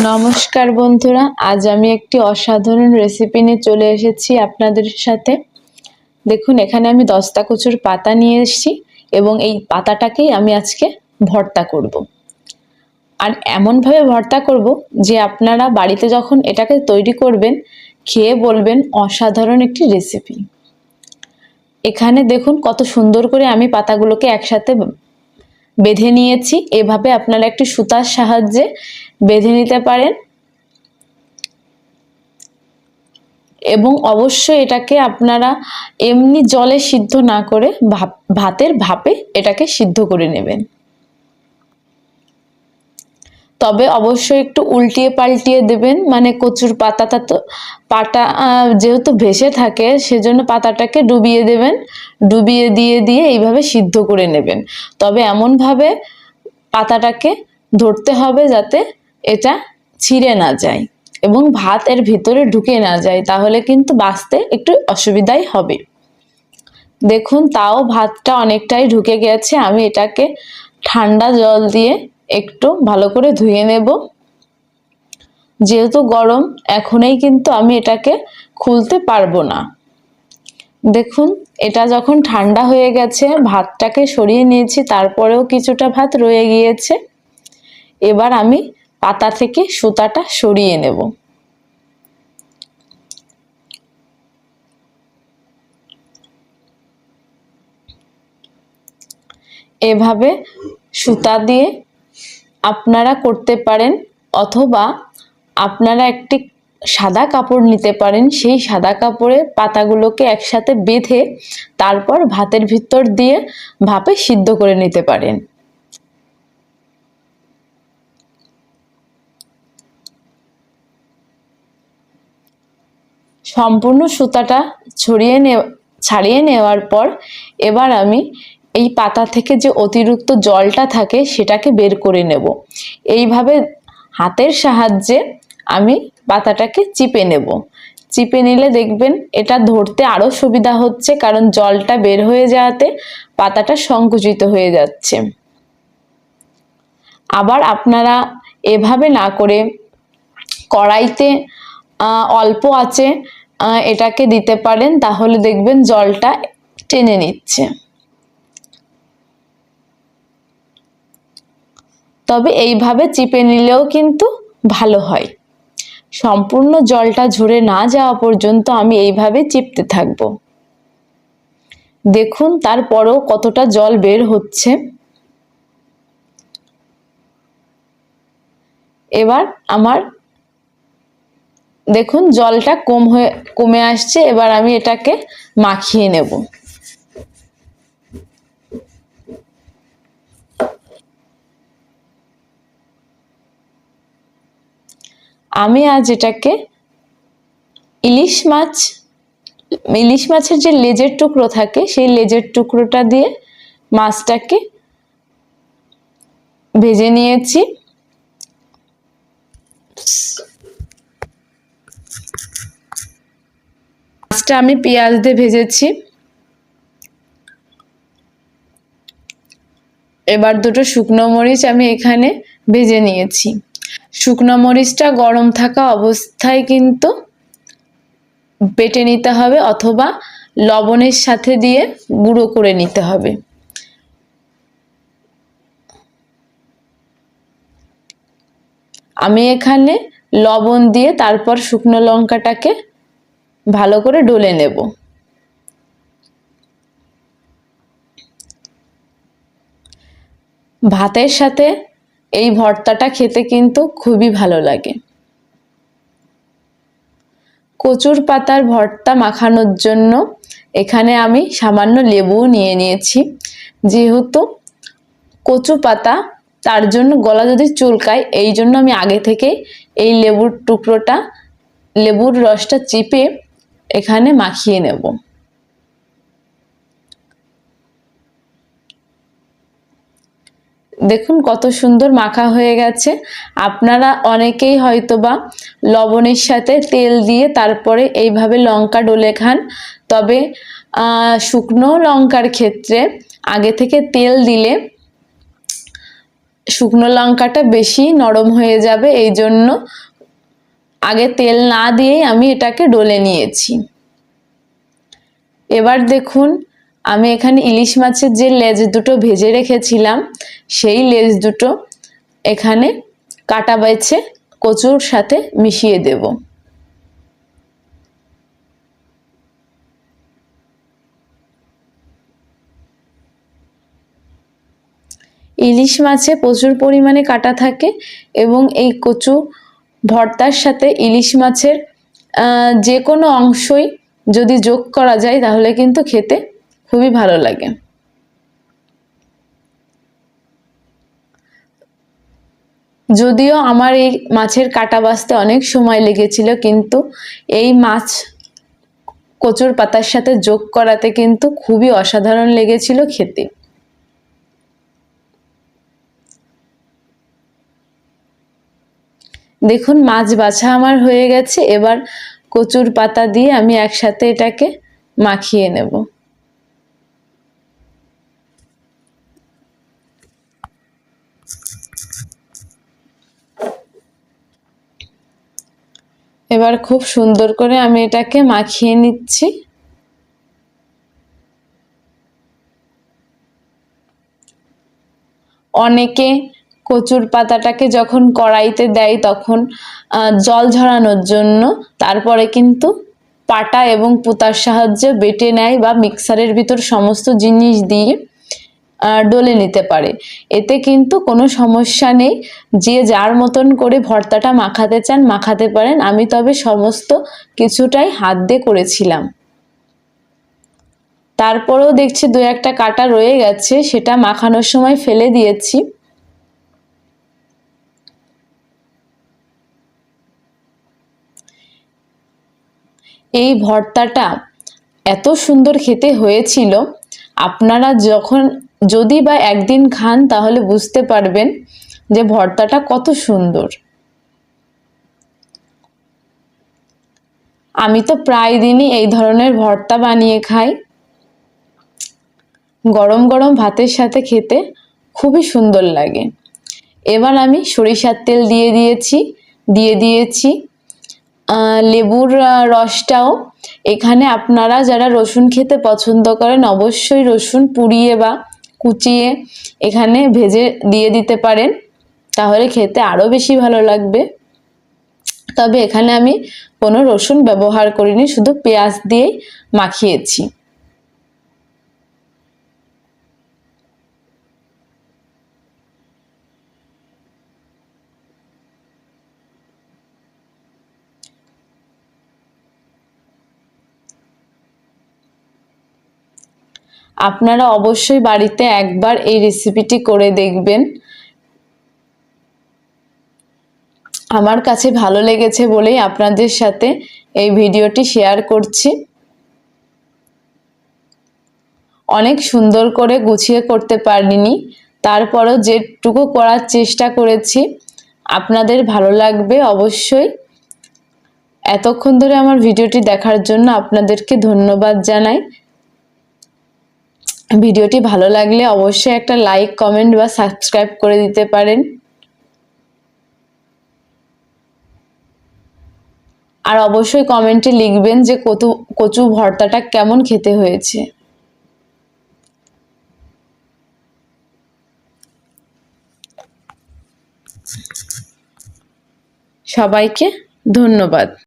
নমস্কার বন্ধুরা, আজ আমি একটি অসাধারণ রেসিপি নিয়ে চলে এসেছি আপনাদের সাথে। দেখুন, এখানে আমি দস্তা কচুর পাতা নিয়ে এসেছি এবং এই পাতাটাকেই আমি আজকে ভর্তা করব। আর এমনভাবে ভর্তা করব যে আপনারা বাড়িতে যখন এটাকে তৈরি করবেন, খেয়ে বলবেন অসাধারণ একটি রেসিপি এখানে দেখুন, কত সুন্দর করে আমি পাতাগুলোকে একসাথে বেঁধে নিয়েছি। এভাবে আপনারা একটি সুতার সাহায্যে বেঁধে নিতে পারেন। এবং অবশ্যই এটাকে আপনারা এমনি জলে সিদ্ধ না করে ভাতের ভাপে এটাকে সিদ্ধ করে নেবেন। তবে অবশ্যই একটু উল্টিয়ে পাল্টিয়ে দেবেন মানে কচুর পাতাটা তো পাতা যেহেতু ভেসে থাকে, সেজন্য পাতাটাকে ডুবিয়ে দেবেন। ডুবিয়ে দিয়ে দিয়ে এইভাবে সিদ্ধ করে নেবেন। তবে এমনভাবে পাতাটাকে ধরতে হবে যাতে এটা ছিঁড়ে না যায় এবং ভাত এর ভিতরে ঢুকে না যায়, তাহলে কিন্তু বাঁচতে একটু অসুবিধাই হবে। দেখুন, তাও ভাতটা অনেকটাই ঢুকে গেছে, আমি এটাকে ঠান্ডা জল দিয়ে একটু ভালো করে ধুয়ে নেব। যেহেতু গরম, এখনই কিন্তু আমি এটাকে খুলতে পারব না। দেখুন, এটা যখন ঠান্ডা হয়ে গেছে, ভাতটাকে সরিয়ে নিয়েছি, তারপরেও কিছুটা ভাত রয়ে গিয়েছে। এবার আমি পাতা থেকে সুতাটা সরিয়ে নেব। এভাবে সুতা দিয়ে আপনারা করতে পারেন অথবা আপনারা একটি সাদা কাপড় নিতে পারেন, সেই সাদা কাপড়ে পাতাগুলোকে একসাথে বেঁধে তারপর ভাতের ভিতর দিয়ে ভাপে সিদ্ধ করে নিতে পারেন। সম্পূর্ণ সুতাটা ছড়িয়ে নে ছাড়িয়ে নেওয়ার পর এবার আমি এই পাতা থেকে যে অতিরিক্ত জলটা থাকে সেটাকে বের করে নেব। এইভাবে হাতের সাহায্যে আমি পাতাটাকে চিপে নেব। চিপে নিলে দেখবেন এটা ধরতে আরও সুবিধা হচ্ছে কারণ জলটা বের হয়ে যাওয়াতে পাতাটা সংকুচিত হয়ে যাচ্ছে। আবার আপনারা এভাবে না করে কড়াইতে অল্প আছে এটাকে দিতে পারেন, তাহলে দেখবেন জলটা টেনে নিচ্ছে। তবে এইভাবে চিপে নিলেও কিন্তু ভালো হয়। সম্পূর্ণ জলটা ঝরে না যাওয়া পর্যন্ত আমি এইভাবে চিপতে থাকব। দেখুন, তারপরও কতটা জল বের হচ্ছে। এবার আমার দেখুন, জলটা কম হয়ে, কমে আসছে, এবার আমি এটাকে মাখিয়ে নেব। আমি আজ এটাকে ইলিশ মাছ, ইলিশ মাছের যে লেজের টুকরো থাকে, সেই লেজের টুকরোটা দিয়ে মাছটাকে ভেজে নিয়েছি। মাছটা আমি পেঁয়াজ দিয়ে ভেজেছি। এবার দুটো শুকনো মরিচ আমি এখানে ভেজে নিয়েছি। শুকনো মরিচটা গরম থাকা অবস্থায় কিন্তু বেটে নিতে হবে অথবা লবণের সাথে দিয়ে গুঁড়ো করে নিতে হবে। আমি এখানে লবণ দিয়ে তারপর শুকনো লঙ্কাটাকে ভালো করে ডলে নেব। ভাতের সাথে এই ভর্তাটা খেতে কিন্তু খুবই ভালো লাগে। কচুর পাতার ভর্তা মাখানোর জন্য এখানে আমি সামান্য লেবুও নিয়ে নিয়েছি। যেহেতু কচু পাতা, তার জন্য গলা যদি চুলকায়, এই জন্য আমি আগে থেকে এই লেবুর টুকরোটা, লেবুর রসটা চিপে এখানে মাখিয়ে নেব। দেখুন কত সুন্দর মাখা হয়ে গেছে। আপনারা অনেকেই হয়তোবা লবণের সাথে তেল দিয়ে তারপরে এইভাবে লঙ্কা ডলে খান। তবে শুকনো লঙ্কার ক্ষেত্রে আগে থেকে তেল দিলে শুকনো লঙ্কাটা বেশি নরম হয়ে যাবে। এই জন্য আগে তেল না দিয়েই আমি এটাকে ডলে নিয়েছি। এবার দেখুন, আমি এখানে ইলিশ মাছের যে লেজ দুটো ভেজে রেখেছিলাম, সেই লেজ দুটো এখানে কাটা বেছে কচুর সাথে মিশিয়ে দেব। ইলিশ মাছে প্রচুর পরিমাণে কাটা থাকে এবং এই কচু ভর্তার সাথে ইলিশ মাছের যে কোনো অংশই যদি যোগ করা যায় তাহলে কিন্তু খেতে খুবই ভালো লাগে। যদিও আমার এই মাছের কাটা বাছতে অনেক সময় লেগেছিল, কিন্তু এই মাছ কচুর পাতার সাথে যোগ করাতে কিন্তু খুবই অসাধারণ লেগেছিল খেতে। দেখুন, মাছ বাছা আমার হয়ে গেছে। এবার কচুর পাতা দিয়ে আমি একসাথে এটাকে মাখিয়ে নেব। এবার খুব সুন্দর করে আমি এটাকে মাখিয়ে নিচ্ছি। অনেকে কচুর পাতাটাকে যখন কড়াইতে দেয় তখন জল ঝরানোর জন্য তারপরে কিন্তু পাটা এবং পুতার সাহায্যে বেটে নেয় বা মিক্সারের ভিতর সমস্ত জিনিস দিয়ে ডলে নিতে পারে। এতে কিন্তু কোনো সমস্যা নেই। যে যার মতন করে ভর্তাটা মাখাতে চান, মাখাতে পারেন। আমি তবে সমস্ত কিছুটাই হাত দিয়ে করেছিলাম। তারপরেও দেখছি দু একটা কাটা রয়ে গেছে। সেটা মাখানোর সময় ফেলে দিয়েছি। এই ভর্তাটা এত সুন্দর খেতে হয়েছিল, আপনারা যখন যদি বা একদিন খান তাহলে বুঝতে পারবেন যে ভর্তাটা কত সুন্দর। আমি তো প্রায় দিনই এই ধরনের ভর্তা বানিয়ে খাই। গরম গরম ভাতের সাথে খেতে খুবই সুন্দর লাগে। এবার আমি সরিষার তেল দিয়ে দিয়েছি দিয়ে দিয়েছি। লেবুর রসটাও। এখানে আপনারা যারা রসুন খেতে পছন্দ করেন, অবশ্যই রসুন পুড়িয়ে বা কুচিয়ে এখানে ভেজে দিয়ে দিতে পারেন। তাহলে খেতে আরও বেশি ভালো লাগবে। তবে এখানে আমি কোনো রসুন ব্যবহার করিনি, শুধু পেঁয়াজ দিয়েই মাখিয়েছি। আপনারা অবশ্যই বাড়িতে একবার এই রেসিপিটি করে দেখবেন। আমার কাছে ভালো লেগেছে বলেই আপনাদের সাথে এই ভিডিওটি শেয়ার করছি। অনেক সুন্দর করে গুছিয়ে করতে পারিনি, তারপরও যেটুকু করার চেষ্টা করেছি, আপনাদের ভালো লাগবে অবশ্যই। এতক্ষণ ধরে আমার ভিডিওটি দেখার জন্য আপনাদেরকে ধন্যবাদ জানাই। ভিডিওটি ভালো লাগলে অবশ্যই একটা লাইক কমেন্ট বা সাবস্ক্রাইব করে দিতে পারেন। আর অবশ্যই কমেন্টে লিখবেন যে কচু কচু ভর্তাটা কেমন খেতে হয়েছে। সবাইকে ধন্যবাদ।